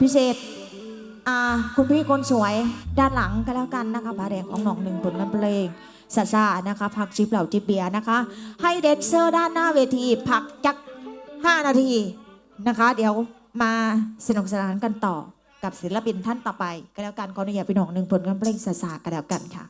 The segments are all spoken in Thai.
พิเศษอ่าคุณพี่คนสวยด้านหลังก็แล้วกันนะคะผาแดงของหนองหนึ่งผลงานเพลงซาซานะคะพักจิบเหล่าจิบเบียนะคะ ให้เดนเซอร์ด้านหน้าเวทีพักจัก 5 นาทีนะคะ เดี๋ยวมาสนุกสนานกันต่อกับศิลปินท่านต่อไป ก็แล้วกันขออนุญาตพี่น้องหนึ่งผลงานเพลงซาซาก็แล้วกันค่ะ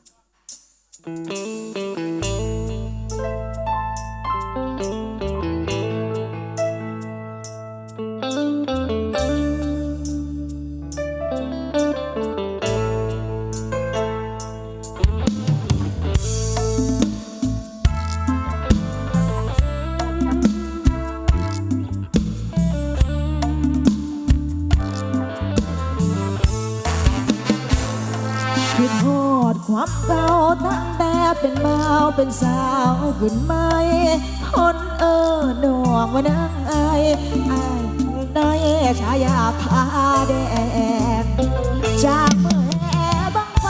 ดความเก่าตั้งแต่เป็นบ่าเป็นสาวขึ้นไม่คนเออหนวกว่านังไอไอายได้ฉายาผาแดงจากเมื่อแห่บังไฟ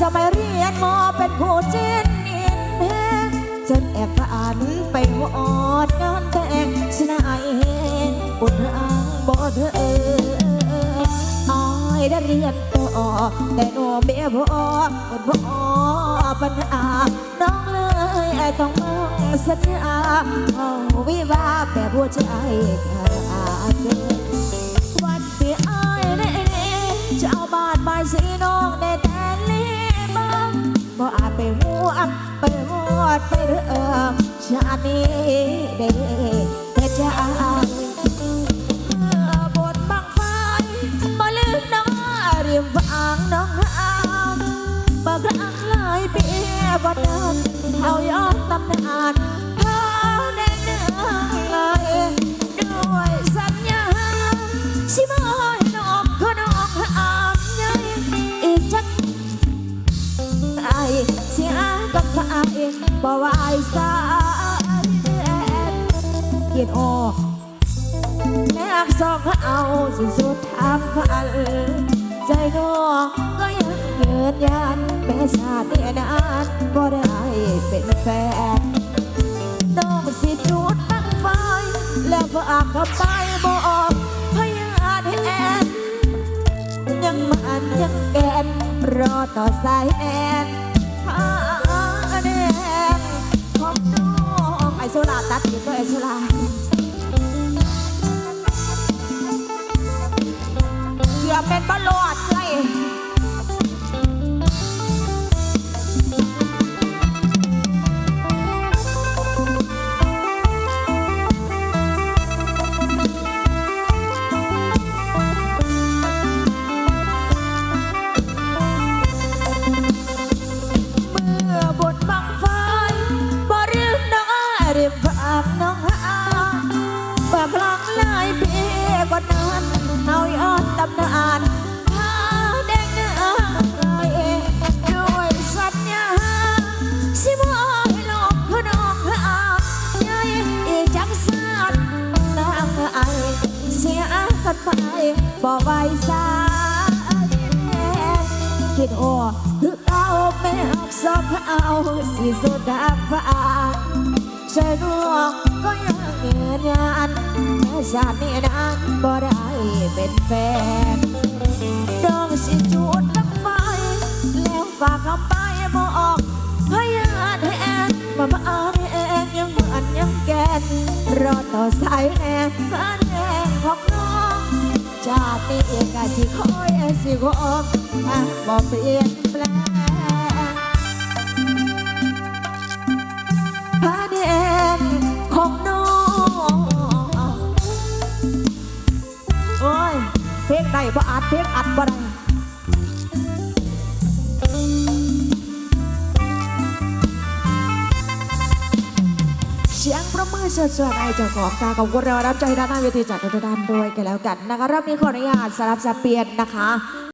สมัยเรียนมอเป็นผู้เจนอินแพงจนแอบฝันไปหอดงานแต่งสนายเฮงบุญอ้างบ่เธออายได้เรียนต่ อแต่หนูเบี้ยพออดพอปัญหาน้องเลยไอ้ต้องมองสัญญาเอาวิวาแปรผู้ใจขาดเกวันที่อ้ายได้เจ้าบานบ้านสีน้องได้แต่ลีบังบ่อาจไปหัวไปหอดไปเรื่อชาตินี้ได้แต่ใจเปีบ่นานเอาย้อนตำนานเขาได้เนื่อยด้วยสัญญาสิมาให้น้องขอน้องอามใหญ่อีกจักไอเสียกับไอบ่ไหวสายแอนเกียดออกแม่สองเอาสิสุดทางฝันใจน้อง ก็ยันยันแม้ชาตินี้นานบ่ได้เป็นแฟนน้องสิจุดตั้งไฟแล้วฝากกับไปบอกพยานให้แอนยังมันยังแกนรอต่อสายแอนพาแดงของน้องไอโซลาตัดอยู่ก็ไอโซลา กันไปบ่ไหวสายคิดโอ้คือเอาแม่หักสอบเอาสิสุดาฟ้าใจน้องก็ยังยืนยันแม้ชาตินี้นั้นบ่ได้เป็นแฟนดองสิจุดลังไฟแล้วฝากคำไปบอกพยานให้แอนมาบ้านเองยังเหมือนยังแกนรอต่อสายแอนบ้านแน้อง ชาติเอก็สิคอยสิคงอะบ่เปลี่ยนแปลงพระเดงของน้องโอ้ยเพลงใดบ่อัดเพลงอัดบ่ได้ สียงประมือเชิดๆไอเจ้าของตาของคนเรารับใจด้านหน้าเวทีจากด้านด้วยกันแล้วกันนะคะรอบนี้ขออนุญาตสลับสับเปลี่ยนนะคะ